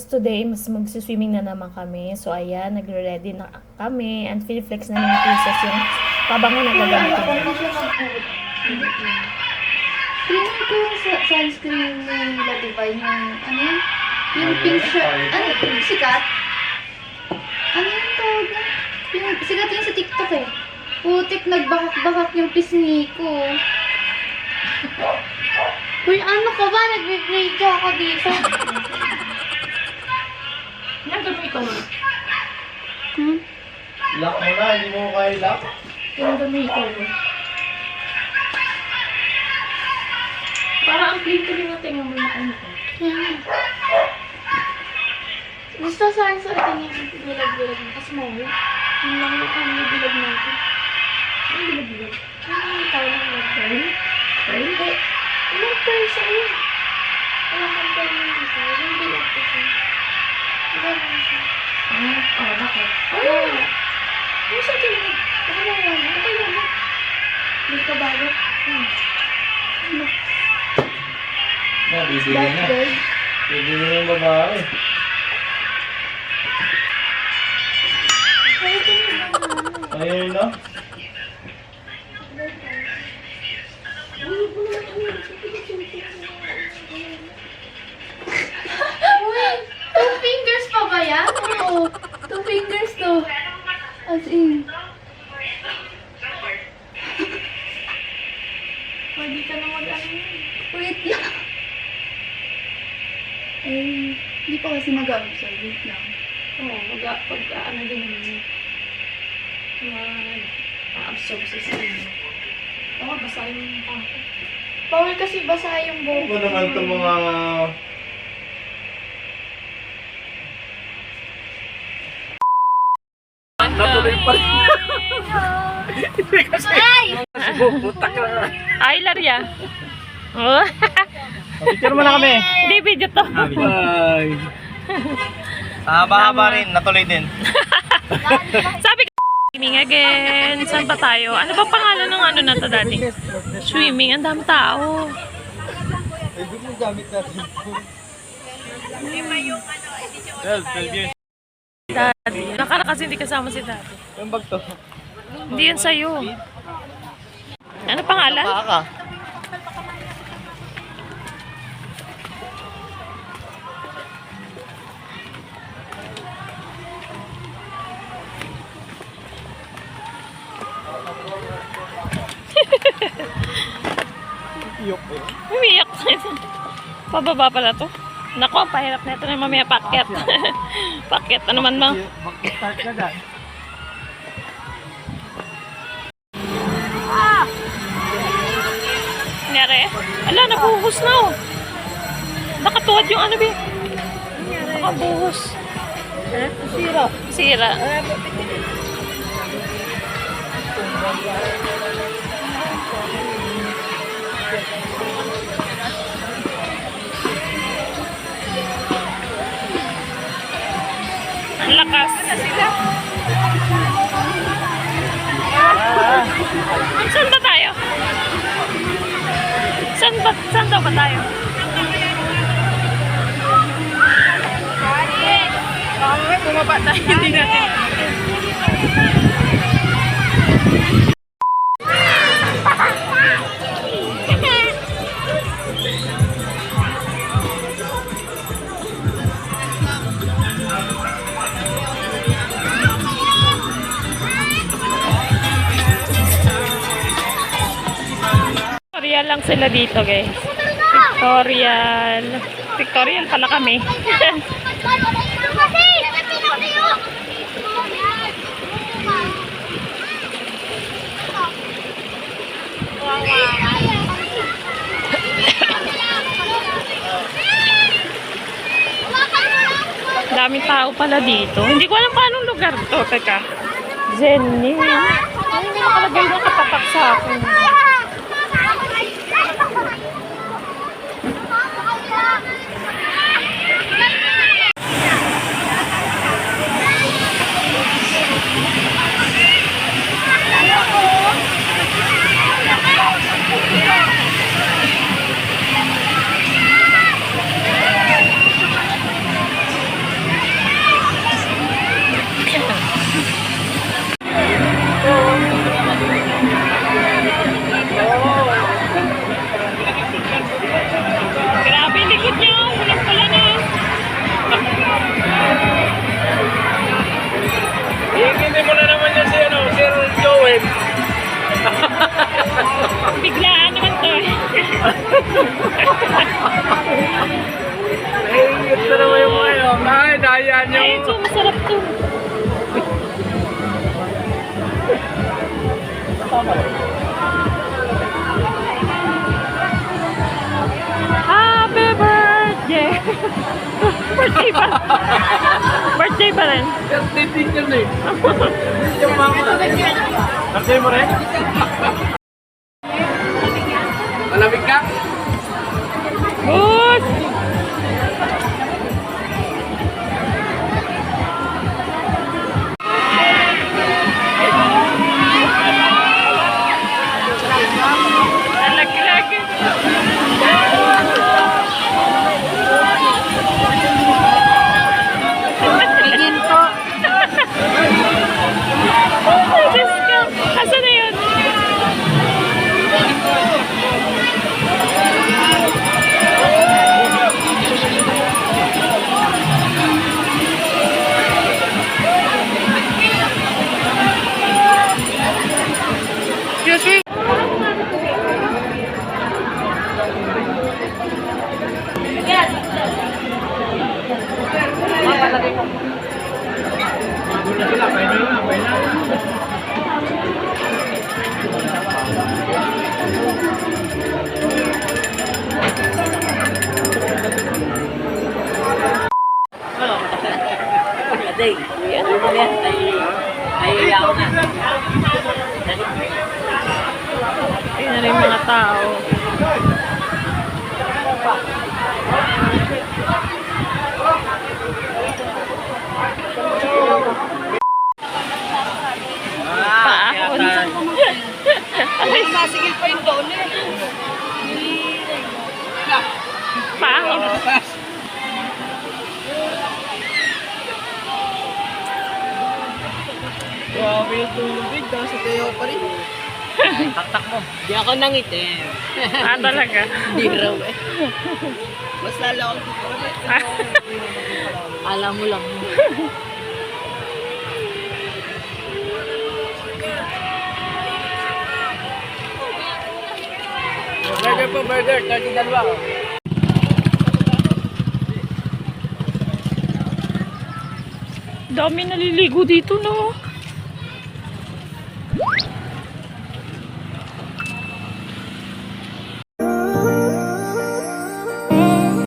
guys, today mas magsiswimming na naman kami. So ayan, nagre-ready na kami and flex na ng pieces yung pabango na gagamitin siya. Tingnan ko yung sunscreen yung Latify, yung ano yun? Yung pink shirt. Ano? Yung sikat? Ano yung tawag na? Yung sikat yun sa TikTok eh. Putik, nagbakak-bakak yung pisngi ko. Uy, ano ka ba? Nagbe-break ako dito. Na. Hmm? Lock mo na, hindi mo kaya lock. Yung dumi ko. Para ang clean ko din natin yung mga ano ko. Yan. Gusto sa akin sa atin yung bilag-bilag na. Kasi mo, yun lang yung ano bilag natin. Ano bilag-bilag? Ano yung tawag ng? Pearl? Pearl? Hindi. Anong pearl sa iyo? Walang kang pearl yung isa. Yung bilag ko siya. Oh, bakit? Ay! Ano sa? Baka na wala. Okay lang mo. Hindi ka bago. Hmm. Ano? Na, bibili na. Bibili na yung babae. Ay, ito yung mga ano. Ayun na. Uy! Two fingers pa ba yan? Oo. Two fingers to. As in. Pwede ka na mag-ano. Wait lang. Eh, hindi pa kasi nagamit siya. Wait lang. Oo, mag pag ano din yun. Ma-absorb sa skin. Oo, basahin mo yung pangko. Bawal kasi basa yung Ano buhok. ba naman itong mga... Rin. Butak ka na. Ay, Larya. Oh. Picture mo na kami. Hindi, video to. Bye. Haba-haba rin, natuloy din. Sabi ko, swimming again. Saan pa tayo? Ano ba pangalan ng ano na to dati? Swimming. Ang dami tao. Hindi mo gamit natin. Well, 12 years. Daddy. Nakara kasi hindi kasama si daddy. Yung bag to. Hindi yan sa'yo. Ano pangalan? Kaka. Iyok eh. Umiyak. Pababa pala to. Nako, ang pahirap na ito na mamaya paket. Paket. Ano man mang. Mag-start ka dyan. Nangyari? Ala, nabuhos na oh. Nakatuwad yung ano ba? Nakabuhos. Sira. Sira. Ang lakas. Saan ba tayo? Saan ba? Saan daw ba tayo? Bumaba tayo. Hindi natin. Victorial lang sila dito, guys. Victorial. Victorial pala kami. Daming tao pala dito. Hindi ko alam paanong lugar to. Teka. Zenny. Ay, may nakalagay na katatak sa akin. Ay, ito naman yung mga yun. Ay, daya nyo. Ay, masarap to. Happy birthday! birthday pa. birthday pa rin. Hindi yun eh. Birthday mo rin? Day, ano mo yan? Ay, ay, ayaw na. Ayun na rin mga tao. Paahon. Ay, Masigil pa yung doon eh. paahon. Grabe tubig. Daw sa Teo pa rin. Taktak mo. Di ako nangitim. Ah, talaga. Di raw eh. Mas lalo ako dito. Alam mo lang. Burger po, burger. 30 dalawa. Dami naliligo dito, no?